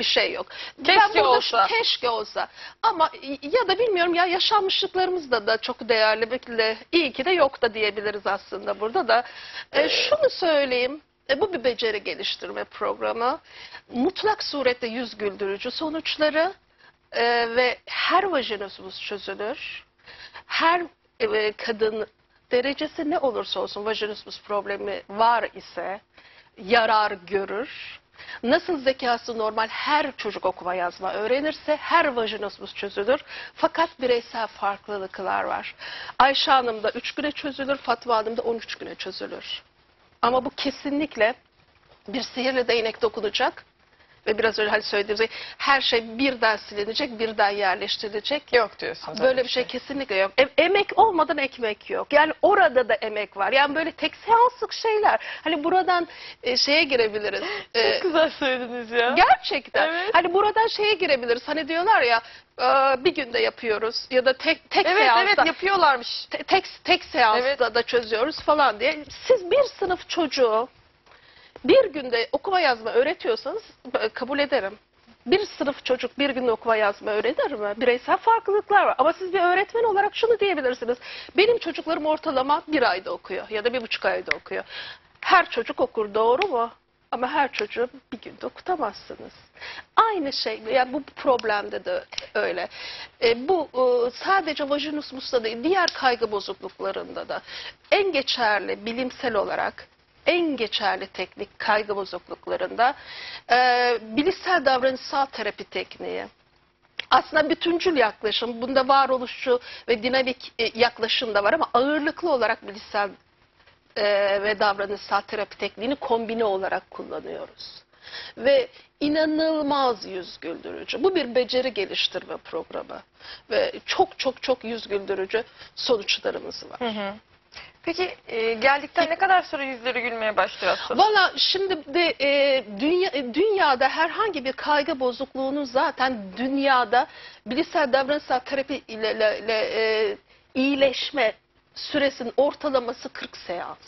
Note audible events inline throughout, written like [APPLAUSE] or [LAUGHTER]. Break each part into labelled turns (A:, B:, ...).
A: bir şey yok.
B: Keşke
A: şu-
B: olsa.
A: keşke olsa. Ama ya da bilmiyorum ya yaşanmışlıklarımız da da çok değerli. Belki de iyi ki de yok da diyebiliriz aslında burada da. E, şunu söyleyeyim. E, bu bir beceri geliştirme programı. Mutlak surette yüz güldürücü sonuçları e, ve her vajinusumuz çözülür. Her e, kadın derecesi ne olursa olsun vajinusmus problemi var ise yarar görür. Nasıl zekası normal her çocuk okuma yazma öğrenirse her vajinusmus çözülür. Fakat bireysel farklılıklar var. Ayşe Hanım'da 3 güne çözülür, Fatma Hanım'da 13 güne çözülür. Ama bu kesinlikle bir sihirli değnek dokunacak ve biraz önce hani söylediğimiz gibi her şey birden silinecek, birden yerleştirilecek.
B: Yok diyorsunuz.
A: Böyle bir şey kesinlikle yok. E- emek olmadan ekmek yok. Yani orada da emek var. Yani böyle tek seanslık şeyler. Hani buradan e, şeye girebiliriz. [LAUGHS] E,
B: Çok güzel söylediniz ya.
A: gerçekten.
B: Evet.
A: Hani buradan şeye girebiliriz. Hani diyorlar ya e, bir günde yapıyoruz ya da tek tek
B: Evet
A: seansta.
B: evet yapıyorlarmış.
A: te- tek tek seansta
B: Evet.
A: da çözüyoruz falan diye. Siz bir sınıf çocuğu bir günde okuma yazma öğretiyorsanız e, kabul ederim. Bir sınıf çocuk bir günde okuma yazma öğrenir mi? Bireysel farklılıklar var. Ama siz bir öğretmen olarak şunu diyebilirsiniz. Benim çocuklarım ortalama bir ayda okuyor ya da bir buçuk ayda okuyor. Her çocuk okur doğru mu? Ama her çocuğu bir günde okutamazsınız. Aynı şey, yani bu problemde de öyle. E, bu e, sadece vajinusmusta değil, diğer kaygı bozukluklarında da en geçerli bilimsel olarak en geçerli teknik kaygı bozukluklarında e, bilişsel davranışsal terapi tekniği. Aslında bütüncül yaklaşım, bunda varoluşçu ve dinamik e, yaklaşım da var ama ağırlıklı olarak bilişsel e, ve davranışsal terapi tekniğini kombine olarak kullanıyoruz. Ve inanılmaz yüz güldürücü. Bu bir beceri geliştirme programı. Ve çok çok çok yüz güldürücü sonuçlarımız var.
B: Hı hı. Peki e, geldikten ne kadar sonra yüzleri gülmeye başlıyor aslında?
A: Valla şimdi de e, dünya, e, dünyada herhangi bir kaygı bozukluğunun zaten dünyada bilişsel davranışsal terapi ile, ile- ile, e, iyileşme süresinin ortalaması 40 seans.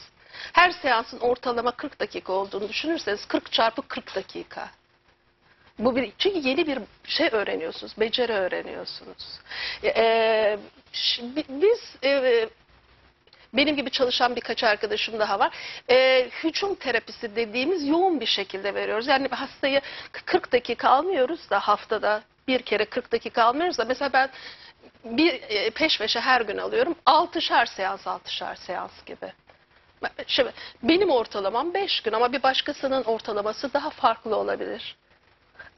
A: Her seansın ortalama 40 dakika olduğunu düşünürseniz 40 çarpı 40 dakika. Bu bir çünkü yeni bir şey öğreniyorsunuz, beceri öğreniyorsunuz. E, bi- biz e, benim gibi çalışan birkaç arkadaşım daha var. Ee, hücum terapisi dediğimiz yoğun bir şekilde veriyoruz. Yani hastayı 40 dakika almıyoruz da haftada bir kere 40 dakika almıyoruz da mesela ben bir e, peş peşe her gün alıyorum. 6'şar seans 6'şar seans gibi. Şimdi benim ortalamam 5 gün ama bir başkasının ortalaması daha farklı olabilir.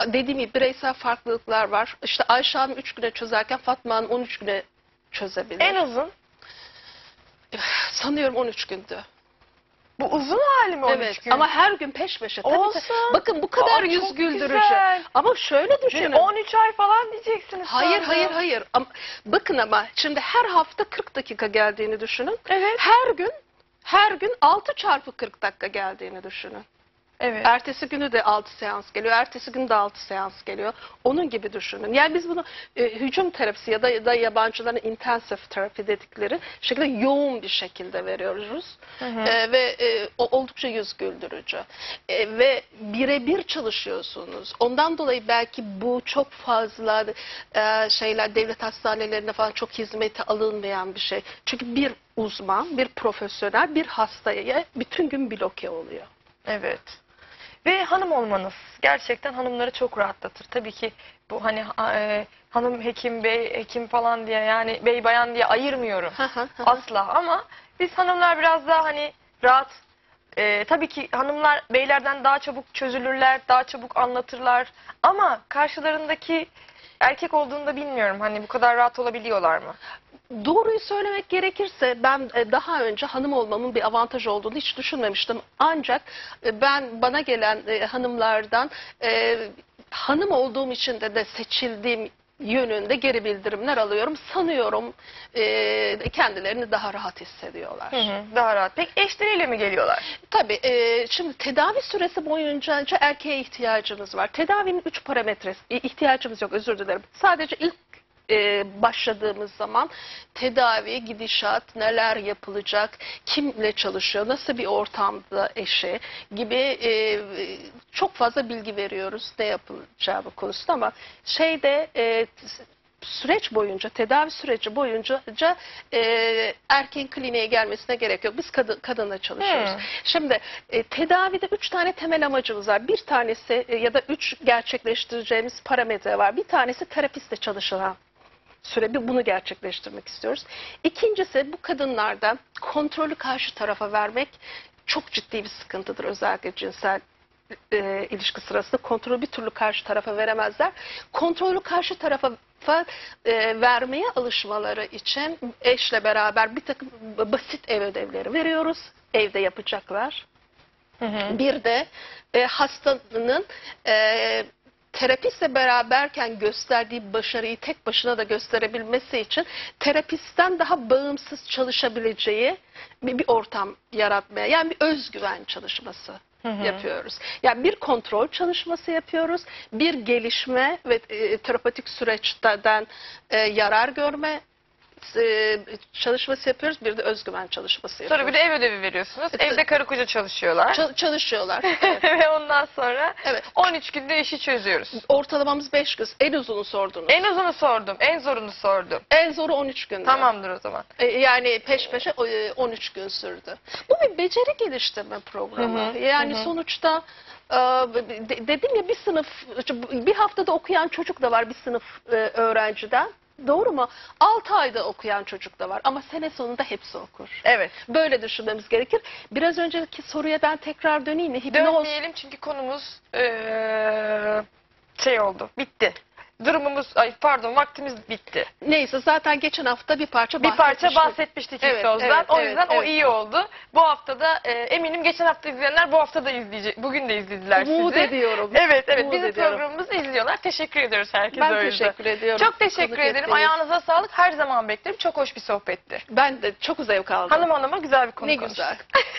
A: Dediğim gibi bireysel farklılıklar var. İşte Ayşe Hanım 3 güne çözerken Fatma Hanım 13 güne çözebilir.
B: En uzun.
A: Sanıyorum 13 gündü.
B: Bu uzun hali mi 13
A: Evet
B: gün?
A: ama her gün peş peşe. Tabii,
B: Olsun.
A: tabii. Bakın bu kadar
B: Aa,
A: yüz güldürücü.
B: güzel.
A: Ama şöyle düşünün.
B: Şimdi 13 ay falan diyeceksiniz.
A: Hayır
B: sandım.
A: hayır hayır. Ama, bakın ama şimdi her hafta 40 dakika geldiğini düşünün.
B: Evet.
A: Her gün her gün 6 çarpı 40 dakika geldiğini düşünün.
B: Evet.
A: Ertesi günü de 6 seans geliyor. Ertesi gün de 6 seans geliyor. Onun gibi düşünün. Yani biz bunu e, hücum terapisi ya da, ya da yabancıların intensive terapi dedikleri şekilde yoğun bir şekilde veriyoruz.
B: Hı hı.
A: E, ve e, o oldukça yüz güldürücü. E, ve birebir çalışıyorsunuz. Ondan dolayı belki bu çok fazla e, şeyler devlet hastanelerinde falan çok hizmete alınmayan bir şey. Çünkü bir uzman, bir profesyonel bir hastaya bütün gün bloke oluyor.
B: Evet. Ve hanım olmanız gerçekten hanımları çok rahatlatır. Tabii ki bu hani e, hanım hekim, bey hekim falan diye yani bey bayan diye ayırmıyorum. Asla. Ama biz hanımlar biraz daha hani rahat. E, tabii ki hanımlar beylerden daha çabuk çözülürler, daha çabuk anlatırlar. Ama karşılarındaki erkek olduğunda bilmiyorum. Hani bu kadar rahat olabiliyorlar mı?
A: Doğruyu söylemek gerekirse ben e, daha önce hanım olmamın bir avantaj olduğunu hiç düşünmemiştim. Ancak e, ben bana gelen e, hanımlardan hanım olduğum için de de seçildiğim yönünde geri bildirimler alıyorum. Sanıyorum e, kendilerini daha rahat hissediyorlar.
B: Hı hı, daha rahat. Peki eşleriyle mi geliyorlar?
A: Tabii e, şimdi tedavi süresi boyunca erkeğe ihtiyacımız var. Tedavinin üç parametresi, ihtiyacımız yok özür dilerim. Sadece ilk e, başladığımız zaman tedavi, gidişat, neler yapılacak, kimle çalışıyor, nasıl bir ortamda eşi gibi e, çok fazla bilgi veriyoruz ne yapılacağı bu konusunda ama şeyde e, süreç boyunca, tedavi süreci boyunca e, erkeğin kliniğe gelmesine gerek yok. Biz kadın, kadınla çalışıyoruz.
B: Hmm.
A: Şimdi e, tedavide üç tane temel amacımız var. Bir tanesi e, ya da üç gerçekleştireceğimiz parametre var. Bir tanesi terapistle çalışılan süre bir bunu gerçekleştirmek istiyoruz. İkincisi bu kadınlarda kontrolü karşı tarafa vermek çok ciddi bir sıkıntıdır özellikle cinsel e, ilişki sırasında kontrolü bir türlü karşı tarafa veremezler. Kontrolü karşı tarafa e, vermeye alışmaları için eşle beraber bir takım basit ev ödevleri veriyoruz. Evde yapacaklar.
B: Hı hı.
A: Bir de e, hastanın e, terapistle beraberken gösterdiği başarıyı tek başına da gösterebilmesi için terapistten daha bağımsız çalışabileceği bir, bir ortam yaratmaya yani bir özgüven çalışması
B: Hı hı.
A: yapıyoruz. Yani bir kontrol çalışması yapıyoruz, bir gelişme ve e, terapatik süreçten e, yarar görme e, çalışması yapıyoruz, bir de özgüven çalışması yapıyoruz.
B: Sonra bir de ev ödevi veriyorsunuz.
A: Evet.
B: Evde karı koca çalışıyorlar.
A: Çal- çalışıyorlar. [LAUGHS] Evet.
B: Ve ondan sonra
A: Evet.
B: 13 günde işi çözüyoruz.
A: Ortalamamız 5 gün. En uzunu sordunuz.
B: En uzunu sordum, en zorunu sordum.
A: En zoru 13 gün.
B: Tamamdır o zaman.
A: E, Yani peş peşe e, 13 gün sürdü. Bu bir beceri geliştirme programı.
B: Hı hı,
A: Yani
B: hı hı.
A: sonuçta e, de- dedim ya bir sınıf, bir haftada okuyan çocuk da var bir sınıf e, öğrenciden. Doğru mu? 6 ayda okuyan çocuk da var ama sene sonunda hepsi okur.
B: Evet.
A: Böyle düşünmemiz gerekir. Biraz önceki soruya ben tekrar döneyim mi? Hipnoz.
B: Dönmeyelim çünkü konumuz eee, şey oldu, bitti. Durumumuz, ay pardon vaktimiz bitti.
A: Neyse zaten geçen hafta bir parça
B: Bir parça bahsetmiştik.
A: Evet,
B: hipnozdan.
A: evet,
B: o
A: evet,
B: yüzden o
A: evet.
B: iyi oldu. Bu hafta da e, eminim geçen hafta izleyenler bu hafta da izleyecek. Bugün de izlediler
A: Umut
B: sizi.
A: ediyorum.
B: Evet evet
A: Umut
B: bizim
A: ediyorum.
B: programımızı izliyorlar. Teşekkür ediyoruz herkese
A: Ben
B: o yüzden.
A: teşekkür ediyorum.
B: Çok teşekkür
A: Konuk
B: ederim.
A: ettiğiniz-
B: Ayağınıza sağlık. Her zaman beklerim. Çok hoş bir sohbetti.
A: Ben de çok zevk aldım.
B: Hanım hanıma güzel bir konu
A: ne
B: konuştuk.
A: güzel. [LAUGHS]